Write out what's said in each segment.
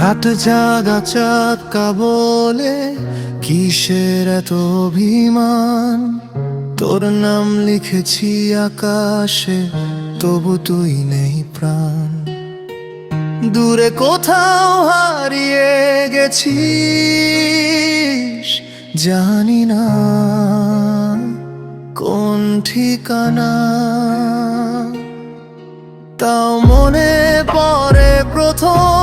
রাত জাগা চাঁদ কাবলে, কিসের এত অভিমান? তোর নাম লিখেছি আকাশে, তবু তুই নেই প্রাণ। দূরে কোথাও হারিয়ে গেছিস, জানি না কোন ঠিকানা। তাও মনে পড়ে প্রথম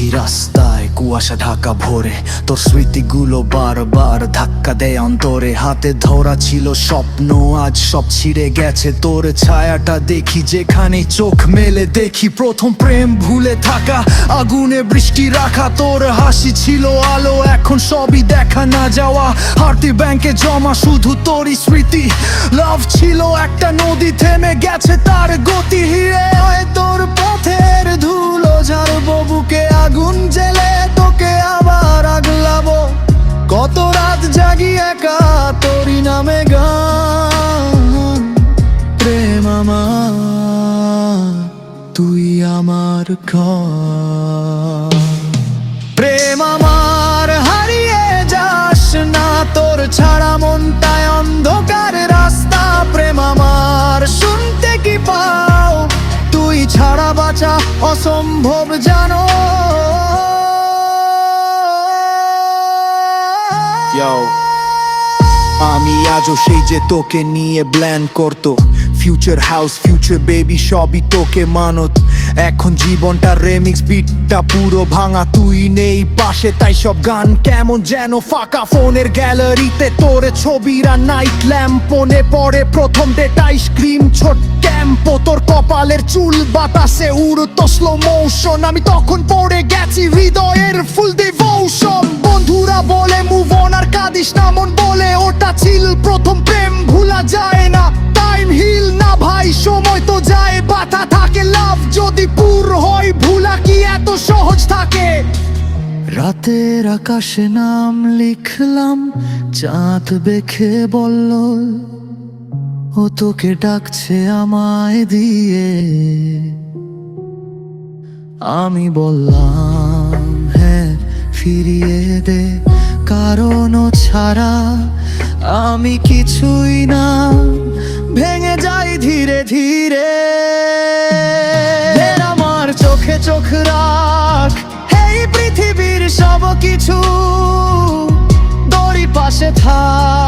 হাঁটছি রাস্তায় কুয়াশা ঢাকা ভোরে। তোর স্মৃতিগুলো বারবার ধাক্কা দেয় অন্তরে। হাতে ধরা ছিল স্বপ্ন, আজ সব ছিঁড়ে গেছে। তোর ছায়াটা দেখি যেখানে চোখ মেলে। দেখি প্রথম প্রেম ভুলে থাকা, আগুনে বৃষ্টি রাখা। তোর হাসি ছিল আলো, এখন সবই দেখা না যাওয়া। হারতি ব্যাংকে জমা শুধু তোরই স্মৃতি। লাভ ছিল একটা নদী, থেমে গেছে তার গতি। হিরে হয়ে তোর আমার প্রেম আমার হারিয়ে যাস না তোর ছাড়া মনটায় অন্ধকার রাস্তা। প্রেম আমার শুনতে কি পাও? তুই ছাড়া বাঁচা অসম্ভব জানো. আমি আজও সেই যে তোকে নিয়ে ব্ল্যান করতো। ফিউচার হাউস ফিউচার বেবি সবই তোকে মানত। এখন জীবনটা রেমিক্স বিটটা পুরো ভাঙা, তুই নেই পাশে, তাই সব গান কেমন যেন ফাঁকা। ফোনের গ্যালারিতে তোর ছবিরা নাইট ল্যাম্প মনে পড়ে, প্রথম ডেট আইসক্রিম ছোট ক্যাম্প তোর কপালের চুল বাতাসে উড়তো স্লো মোশন আমি তখন পড়ে গেছি হৃদয়ের ফুল ডিভোশন বন্ধুরা বলে মুভ অন আর কাঁদিস না, মন বলে, ওটা ছিল প্রথম প্রেম, ভুলা যায় রাতের আকাশে নাম লিখলাম, চাঁদ বেখে বলল, ও তোকে ডাকছে আমায় দিয়ে। আমি বললাম হ্যাঁ ফিরিয়ে দে, কারণ ছাড়া আমি কিছুই না। ভেঙে যাই ধীরে ধীরে। 他。